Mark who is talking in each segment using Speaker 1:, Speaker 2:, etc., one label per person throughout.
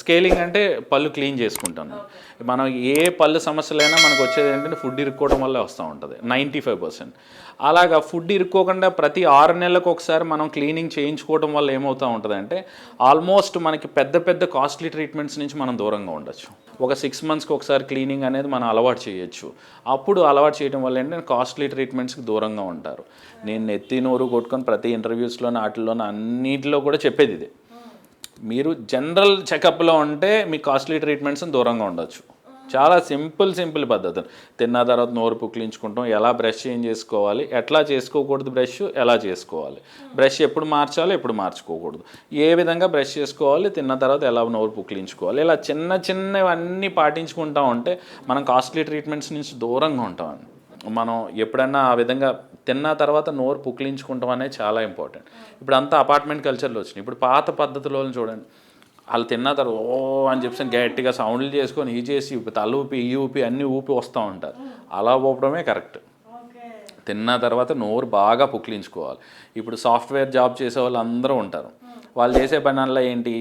Speaker 1: Scaling అంటే పళ్ళు clean చేసుకుంటాను. మనం ఏ పళ్ళు సమస్యలైనా మనకు వచ్చేది ఏంటంటే ఫుడ్ ఇరుక్కోవడం వల్లే వస్తూ ఉంటుంది నైంటీ ఫైవ్ పర్సెంట్. అలాగా ఫుడ్ ఇరుక్కోకుండా ప్రతి ఆరు నెలలకు ఒకసారి మనం క్లీనింగ్ చేయించుకోవడం వల్ల ఏమవుతూ ఉంటుంది అంటే ఆల్మోస్ట్ మనకి పెద్ద పెద్ద కాస్ట్లీ ట్రీట్మెంట్స్ నుంచి మనం దూరంగా ఉండొచ్చు. ఒక సిక్స్ మంత్స్కి ఒకసారి క్లీనింగ్ అనేది మనం అలవాటు చేయొచ్చు. అప్పుడు అలవాటు చేయడం వల్ల ఏంటంటే కాస్ట్లీ ట్రీట్మెంట్స్కి దూరంగా ఉంటారు. నేను నెత్తి నోరు కొట్టుకొని ప్రతి ఇంటర్వ్యూస్లోనే వాటిల్లోనే అన్నిటిలో కూడా చెప్పేది ఇదే. మీరు జనరల్ చెకప్లో ఉంటే మీ కాస్ట్లీ ట్రీట్మెంట్స్ దూరంగా ఉండొచ్చు. చాలా సింపుల్ సింపుల్ పద్ధతులు తిన్న తర్వాత నోరు పుక్లించుకుంటాం ఎలా బ్రష్ చేంజ్ చేసుకోవాలి? ఎట్లా చేసుకోకూడదు బ్రష్? ఎలా చేసుకోవాలి? బ్రష్ ఎప్పుడు మార్చాలి ఎప్పుడు మార్చుకోకూడదు. ఏ విధంగా బ్రష్ చేసుకోవాలి? తిన్న తర్వాత ఎలా నోరు పుక్లించుకోవాలి ఇలా చిన్న చిన్నవన్నీ పాటించుకుంటా ఉంటే మనం కాస్ట్లీ ట్రీట్మెంట్స్ నుంచి దూరంగా ఉంటామండి మనం ఎప్పుడన్నా ఆ విధంగా తిన్న తర్వాత నోరు పుక్లించుకుంటాం అనేది చాలా ఇంపార్టెంట్. ఇప్పుడు అంతా అపార్ట్మెంట్ కల్చర్లో వచ్చినాయి. ఇప్పుడు పాత పద్ధతిలో చూడండి. వాళ్ళు తిన్న తర్వాత ఓ అని చెప్పి గట్టిగా సౌండ్లు చేసుకొని ఈ చేసి ఊపి తల ఊపి ఈ ఊపి అన్ని ఊపి వస్తూ ఉంటారు. అలా ఊపడమే కరెక్ట్. తిన్న తర్వాత నోరు బాగా పుక్లించుకోవాలి ఇప్పుడు సాఫ్ట్వేర్ జాబ్ చేసే వాళ్ళు అందరూ ఉంటారు. వాళ్ళు చేసే పనుల్లో ఏంటి?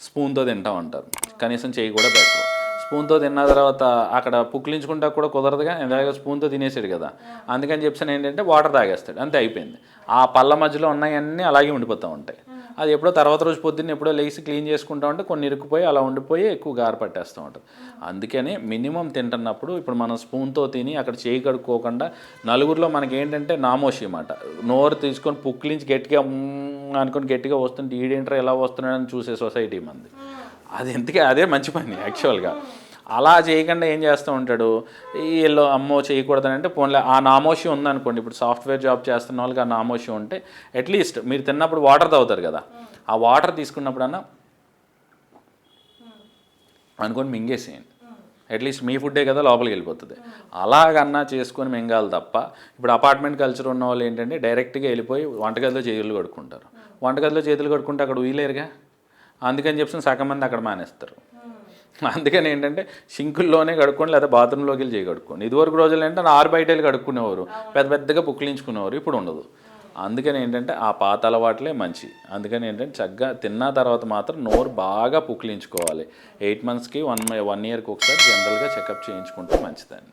Speaker 1: స్పూన్తో తింటా ఉంటారు. కనీసం చేయి కూడా బెటర్ స్పూన్తో తిన్న తర్వాత అక్కడ పుక్లించుకుంటా కూడా కుదరదుగా ఎలాగో స్పూన్తో తినేసాడు కదా. అందుకని చెప్పిన ఏంటంటే వాటర్ తాగేస్తాడు. అంతే అయిపోయింది. ఆ పళ్ళ మధ్యలో ఉన్నాయన్నీ అలాగే ఉండిపోతూ ఉంటాయి. అది ఎప్పుడో తర్వాత రోజు పొద్దున్న ఎప్పుడో లేచి క్లీన్ చేసుకుంటా ఉంటే కొన్ని ఇరుక్కుపోయి అలా ఉండిపోయి ఎక్కువ గారు పట్టేస్తూ ఉంటుంది. అందుకని మినిమం తింటున్నప్పుడు ఇప్పుడు మనం స్పూన్తో తిని అక్కడ చేయి కడుక్కోకుండా నలుగురిలో మనకి ఏంటంటే నామోషి అన్నమాట. నోరు తీసుకొని పుక్లించి గట్టిగా అనుకొని గట్టిగా వస్తుంటే ఈడేంటర్ ఎలా వస్తున్నాడని చూసే సొసైటీ మంది. అది ఎందుకే? అదే మంచి పని యాక్చువల్గా అలా చేయకుండా ఏం చేస్తూ ఉంటాడు? వీళ్ళు అమ్మో చేయకూడదని అంటే పోన్లే ఆ నామోషి ఉందనుకోండి ఇప్పుడు సాఫ్ట్వేర్ జాబ్ చేస్తున్న వాళ్ళకి ఆ నామోషి ఉంటే అట్లీస్ట్ మీరు తిన్నప్పుడు వాటర్ తాగుతారు కదా. ఆ వాటర్ తీసుకున్నప్పుడన్నా అనుకొని మింగేసేయండి. అట్లీస్ట్ మీ ఫుడ్డే కదా లోపలికి వెళ్ళిపోతుంది. అలాగన్నా చేసుకొని మింగాలి తప్ప ఇప్పుడు అపార్ట్మెంట్ కల్చర్ ఉన్న వాళ్ళు ఏంటంటే డైరెక్ట్గా వెళ్ళిపోయి వంటగదిలో చేతులు కడుక్కుంటారు. వంటగదిలో చేతులు కడుక్కుంటే అక్కడ ఉయ్యలేరుగా అందుకని చెప్పి సగం మంది అక్కడ మానేస్తారు. అందుకని ఏంటంటే సింకుల్లోనే కడుక్కోండి లేదా బాత్రూంలోకి వెళ్ళి చేయి ఇదివరకు రోజులు ఏంటంటే ఆరు బయట వెళ్ళి కడుక్కునేవారు. పెద్ద పెద్దగా పుక్కిలించుకునేవారు ఇప్పుడు ఉండదు. అందుకని ఏంటంటే ఆ పాత అలవాట్లే మంచి. అందుకని ఏంటంటే చక్కగా తిన్న తర్వాత మాత్రం నోరు బాగా పుక్కిలించుకోవాలి ఎయిట్ మంత్స్కి వన్ వన్ ఇయర్కి ఒకసారి జనరల్గా చెకప్ చేయించుకుంటే మంచిదండి